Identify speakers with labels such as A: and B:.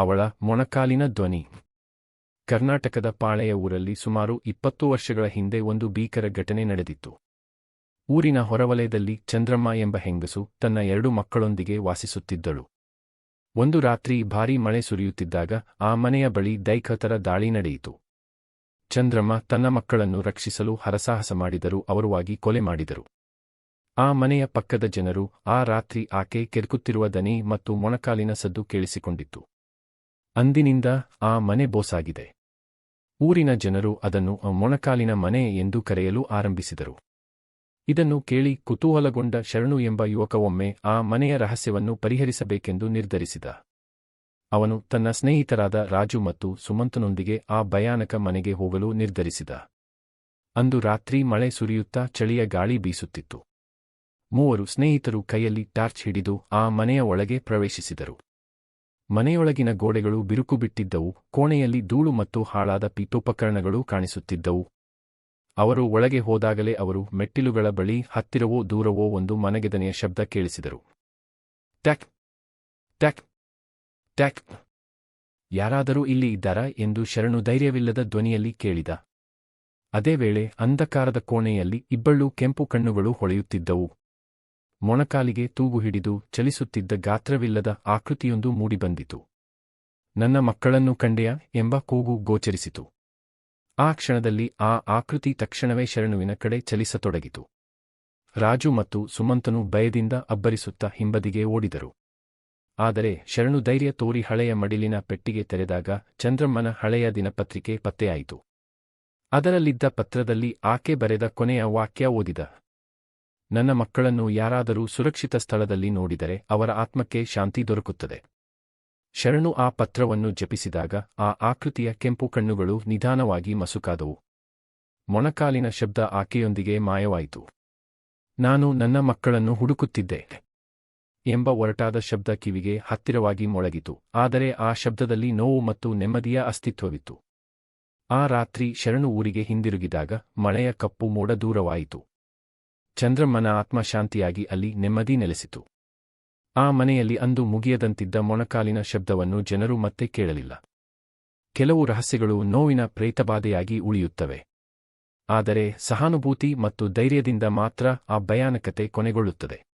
A: ಅವಳ ಮೊಣಕಾಲಿನ ಧ್ವನಿ. ಕರ್ನಾಟಕದ ಪಾಳೆಯ ಊರಲ್ಲಿ ಸುಮಾರು ಇಪ್ಪತ್ತು ವರ್ಷಗಳ ಹಿಂದೆ ಒಂದು ಭೀಕರ ಘಟನೆ ನಡೆದಿತ್ತು. ಊರಿನ ಹೊರವಲಯದಲ್ಲಿ ಚಂದ್ರಮ್ಮ ಎಂಬ ಹೆಂಗಸು ತನ್ನ ಎರಡು ಮಕ್ಕಳೊಂದಿಗೆ ವಾಸಿಸುತ್ತಿದ್ದಳು. ಒಂದು ರಾತ್ರಿ ಭಾರೀ ಮಳೆ ಸುರಿಯುತ್ತಿದ್ದಾಗ ಆ ಮನೆಯ ಬಳಿ ದೈಖತರ ದಾಳಿ ನಡೆಯಿತು. ಚಂದ್ರಮ್ಮ ತನ್ನ ಮಕ್ಕಳನ್ನು ರಕ್ಷಿಸಲು ಹರಸಾಹಸ ಮಾಡಿದರೂ ಅವರುವಾಗಿ ಕೊಲೆ ಮಾಡಿದರು. ಆ ಮನೆಯ ಪಕ್ಕದ ಜನರು ಆ ರಾತ್ರಿ ಆಕೆ ಕೆರ್ಕುತ್ತಿರುವ ದನಿ ಮತ್ತು ಮೊಣಕಾಲಿನ ಸದ್ದು ಕೇಳಿಸಿಕೊಂಡಿತ್ತು. ಅಂದಿನಿಂದ ಆ ಮನೆ ಬೋಸಾಗಿದೆ. ಊರಿನ ಜನರು ಅದನ್ನು ಮೊಣಕಾಲಿನ ಮನೆ ಎಂದು ಕರೆಯಲು ಆರಂಭಿಸಿದರು. ಇದನ್ನು ಕೇಳಿ ಕುತೂಹಲಗೊಂಡ ಶರಣು ಎಂಬ ಯುವಕ ಒಮ್ಮೆ ಆ ಮನೆಯ ರಹಸ್ಯವನ್ನು ಪರಿಹರಿಸಬೇಕೆಂದು ನಿರ್ಧರಿಸಿದ. ಅವನು ತನ್ನ ಸ್ನೇಹಿತರಾದ ರಾಜು ಮತ್ತು ಸುಮಂತನೊಂದಿಗೆ ಆ ಭಯಾನಕ ಮನೆಗೆ ಹೋಗಲು ನಿರ್ಧರಿಸಿದ. ಅಂದು ರಾತ್ರಿ ಮಳೆ ಸುರಿಯುತ್ತಾ ಚಳಿಯ ಗಾಳಿ ಬೀಸುತ್ತಿತ್ತು. ಮೂವರು ಸ್ನೇಹಿತರು ಕೈಯಲ್ಲಿ ಟಾರ್ಚ್ ಹಿಡಿದು ಆ ಮನೆಯ ಒಳಗೆ ಪ್ರವೇಶಿಸಿದರು. ಮನೆಯೊಳಗಿನ ಗೋಡೆಗಳು ಬಿರುಕು ಬಿಟ್ಟಿದ್ದವು ಕೋಣೆಯಲ್ಲಿ ಧೂಳು ಮತ್ತು ಹಾಳಾದ ಪೀಠೋಪಕರಣಗಳು ಕಾಣಿಸುತ್ತಿದ್ದವು. ಅವರು ಒಳಗೆ ಹೋದಾಗಲೇ ಅವರು, ಮೆಟ್ಟಿಲುಗಳ ಬಳಿ, ಹತ್ತಿರವೋ ದೂರವೋ ಒಂದು ಮನೆಗೆದನೆಯ ಶಬ್ದ ಕೇಳಿಸಿದರು. ಟ್ಯಾಕ್ ಟ್ಯಾಕ್ ಟ್ಯಾಕ್, ಯಾರಾದರೂ ಇಲ್ಲಿ ಇದ್ದಾರಾ? ಎಂದು ಶರಣು ಧೈರ್ಯವಿಲ್ಲದ ಧ್ವನಿಯಲ್ಲಿ ಕೇಳಿದ. ಅದೇ ವೇಳೆ ಅಂಧಕಾರದ ಕೋಣೆಯಲ್ಲಿ ಇಬ್ಬಳ್ಳು ಕೆಂಪು ಕಣ್ಣುಗಳು ಹೊಳೆಯುತ್ತಿದ್ದವು. ಮೊಣಕಾಲಿಗೆ ತೂಗು ಹಿಡಿದು ಚಲಿಸುತ್ತಿದ್ದ ಗಾತ್ರವಿಲ್ಲದ ಆಕೃತಿಯೊಂದು ಮೂಡಿಬಂದಿತು. ನನ್ನ ಮಕ್ಕಳನ್ನು ಕಂಡೆಯ ಎಂಬ ಕೂಗು ಗೋಚರಿಸಿತು. ಆ ಕ್ಷಣದಲ್ಲಿ ಆ ಆಕೃತಿ ತಕ್ಷಣವೇ ಶರಣುವಿನ ಕಡೆ ಚಲಿಸತೊಡಗಿತು. ರಾಜು ಮತ್ತು ಸುಮಂತನು ಭಯದಿಂದ ಅಬ್ಬರಿಸುತ್ತಾ ಹಿಂಬದಿಗೆ ಓಡಿದರು. ಆದರೆ ಶರಣು ಧೈರ್ಯ ತೋರಿ ಹಳೆಯ ಮಡಿಲಿನ ಪೆಟ್ಟಿಗೆ ತೆರೆದಾಗ ಚಂದ್ರಮ್ಮನ ಹಳೆಯ ದಿನಪತ್ರಿಕೆ ಪತ್ತೆಯಾಯಿತು. ಅದರಲ್ಲಿದ್ದ ಪತ್ರದಲ್ಲಿ ಆಕೆ ಬರೆದ ಕೊನೆಯ ವಾಕ್ಯ ಓದಿದ. ನನ್ನ ಮಕ್ಕಳನ್ನು ಯಾರಾದರೂ ಸುರಕ್ಷಿತ ಸ್ಥಳದಲ್ಲಿ ನೋಡಿದರೆ ಅವರ ಆತ್ಮಕ್ಕೆ ಶಾಂತಿ ದೊರಕುತ್ತದೆ. ಶರಣು ಆ ಪತ್ರವನ್ನು ಜಪಿಸಿದಾಗ ಆ ಆಕೃತಿಯ ಕೆಂಪು ಕಣ್ಣುಗಳು ನಿಧಾನವಾಗಿ ಮಸುಕಾದವು. ಮೊಣಕಾಲಿನ ಶಬ್ದ ಆಕೆಯೊಂದಿಗೆ ಮಾಯವಾಯಿತು. ನಾನು ನನ್ನ ಮಕ್ಕಳನ್ನು ಹುಡುಕುತ್ತಿದ್ದೆ ಎಂಬ ಒರಟಾದ ಶಬ್ದ ಕಿವಿಗೆ ಹತ್ತಿರವಾಗಿ ಮೊಳಗಿತು, ಆದರೆ ಆ ಶಬ್ದದಲ್ಲಿ ನೋವು ಮತ್ತು ನೆಮ್ಮದಿಯ ಅಸ್ತಿತ್ವವಿತ್ತು. ಆ ರಾತ್ರಿ ಶರಣು ಊರಿಗೆ ಹಿಂದಿರುಗಿದಾಗ ಮಳೆಯ ಕಪ್ಪು ಮೋಡ ದೂರವಾಯಿತು. ಚಂದ್ರಮ್ಮನ ಆತ್ಮಶಾಂತಿಯಾಗಿ ಅಲ್ಲಿ ನೆಮ್ಮದಿ ನೆಲೆಸಿತು. ಆ ಮನೆಯಲ್ಲಿ ಅಂದು ಮುಗಿಯದಂತಿದ್ದ ಮೊಣಕಾಲಿನ ಶಬ್ದವನ್ನು ಜನರು ಮತ್ತೆ ಕೇಳಲಿಲ್ಲ. ಕೆಲವು ರಹಸ್ಯಗಳು ನೋವಿನ ಪ್ರೇತಬಾಧೆಯಾಗಿ ಉಳಿಯುತ್ತವೆ. ಆದರೆ ಸಹಾನುಭೂತಿ ಮತ್ತು ಧೈರ್ಯದಿಂದ ಮಾತ್ರ ಆ ಭಯಾನಕತೆ ಕೊನೆಗೊಳ್ಳುತ್ತದೆ.